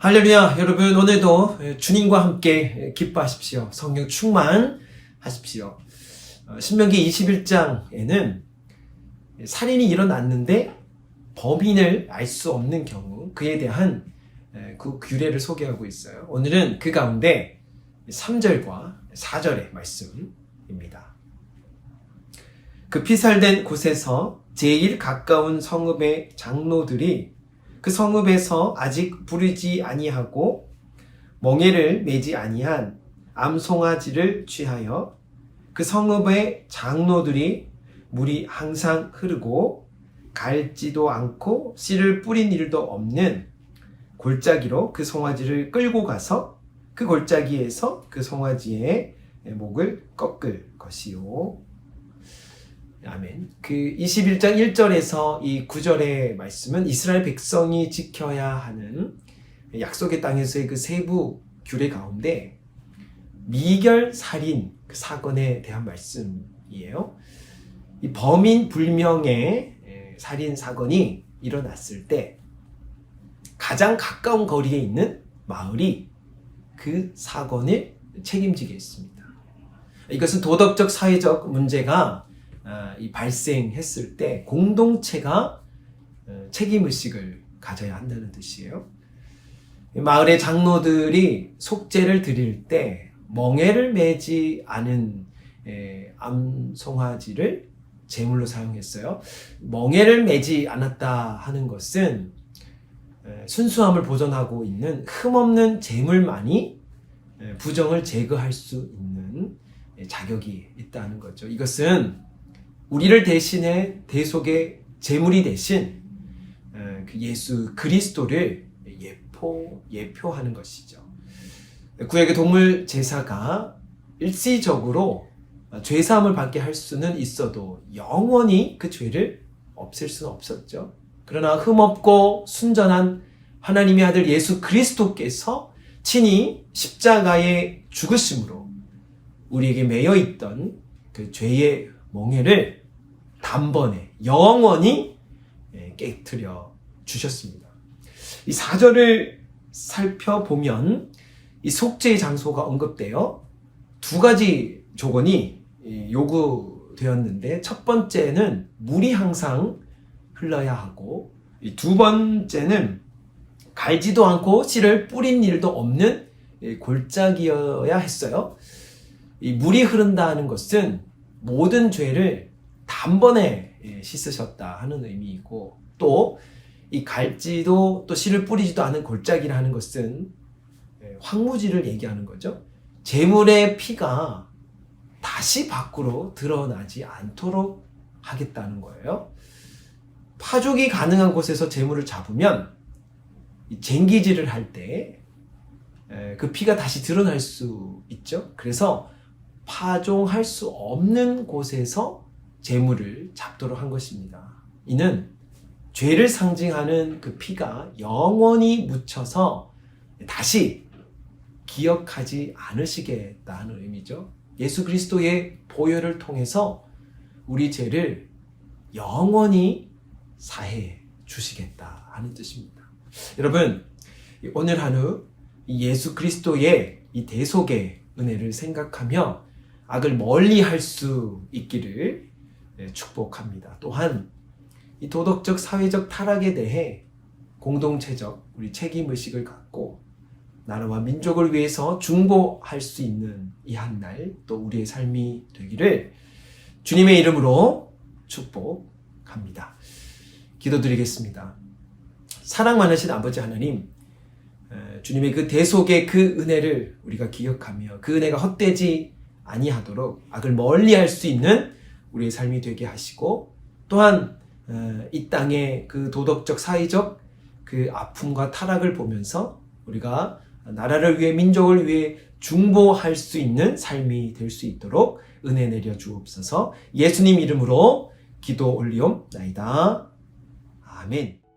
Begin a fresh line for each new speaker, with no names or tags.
할렐루야 여러분. 오늘도 주님과 함께 기뻐하십시오. 성령 충만하십시오. 어, 신명기 21장에는 살인이 일어났는데 범인을 알 수 없는 경우 그에 대한 에, 그 규례를 소개하고 있어요. 오늘은 그 가운데 3절과 4절의 말씀입니다. 그 피살된 곳에서 제일 가까운 성읍의 장로들이 그 성읍에서 아직 부르지 아니하고 멍에를 매지 아니한 암송아지를 취하여 그 성읍의 장로들이 물이 항상 흐르고 갈지도 않고 씨를 뿌린 일도 없는 골짜기로 그 송아지를 끌고 가서 그 골짜기에서 그 송아지의 목을 꺾을 것이요. 아멘. 그 21장 1절에서 이 9절의 말씀은 이스라엘 백성이 지켜야 하는 약속의 땅에서의 그 세부 규례 가운데 미결 살인 그 사건에 대한 말씀이에요. 이 범인 불명의 살인 사건이 일어났을 때 가장 가까운 거리에 있는 마을이 그 사건을 책임지게 했습니다. 이것은 도덕적 사회적 문제가 아, 이 발생했을 때 공동체가 어, 책임 의식을 가져야 한다는 뜻이에요. 마을의 장로들이 속죄를 드릴 때 멍에를 매지 않은 에, 암송아지를 제물로 사용했어요. 멍에를 매지 않았다 하는 것은 에, 순수함을 보존하고 있는 흠없는 제물만이 에, 부정을 제거할 수 있는 에, 자격이 있다는 거죠. 이것은 우리를 대신해 대속의 제물이 에, 그 예수 그리스도를 예포 예표하는 것이죠. 구약의 동물 제사가 일시적으로 죄 사함을 받게 할 수는 있어도 영원히 그 죄를 없앨 수는 없었죠. 그러나 흠없고 순전한 하나님의 아들 예수 그리스도께서 친히 십자가의 죽으심으로 우리에게 매여 있던 그 죄의 몽해를 단번에 영원히 예, 깨뜨려 주셨습니다. 이 사절을 살펴보면 이 속죄의 장소가 언급되어 두 가지 조건이 예, 요구되었는데 첫 번째는 물이 항상 흘러야 하고 이두 번째는 갈지도 않고 씨를 뿌린 일도 없는 이 골짜기여야 했어요. 이 물이 흐른다는 것은 모든 죄를 단번에 예, 씻으셨다 하는 의미이고 또 이 갈지도 또 씨를 뿌리지도 않은 골짜기라는 것은 예, 황무지를 얘기하는 거죠. 재물의 피가 다시 밖으로 드러나지 않도록 하겠다는 거예요. 파죽이 가능한 곳에서 재물을 잡으면 이 쟁기질을 할 때 그 피가 다시 드러날 수 있죠. 그래서 파종할 수 없는 곳에서 재물을 잡도록 한 것입니다. 이는 죄를 상징하는 그 피가 영원히 묻혀서 다시 기억하지 않으시겠다는 의미죠. 예수 그리스도의 보혈을 통해서 우리 죄를 영원히 사해 주시겠다 하는 뜻입니다. 여러분, 오늘 하루 예수 그리스도의 이 대속의 은혜를 생각하며 악을 멀리 할 수 있기를 네, 축복합니다. 또한 이 도덕적 사회적 타락에 대해 공동체적 우리 책임 의식을 갖고 나라와 민족을 위해서 중보할 수 있는 이 한 날 또 우리의 삶이 되기를 주님의 이름으로 축복합니다. 기도드리겠습니다. 사랑 많으신 아버지 하나님, 에, 주님의 그 대속의 그 은혜를 우리가 기억하며 그 은혜가 헛되지 아니하도록 악을 멀리할 수 있는 우리의 삶이 되게 하시고 또한 에, 이 땅의 그 도덕적 사회적 그 아픔과 타락을 보면서 우리가 나라를 위해 민족을 위해 중보할 수 있는 삶이 될 수 있도록 은혜 내려 주옵소서. 예수님 이름으로 기도 올리옵나이다. 아멘.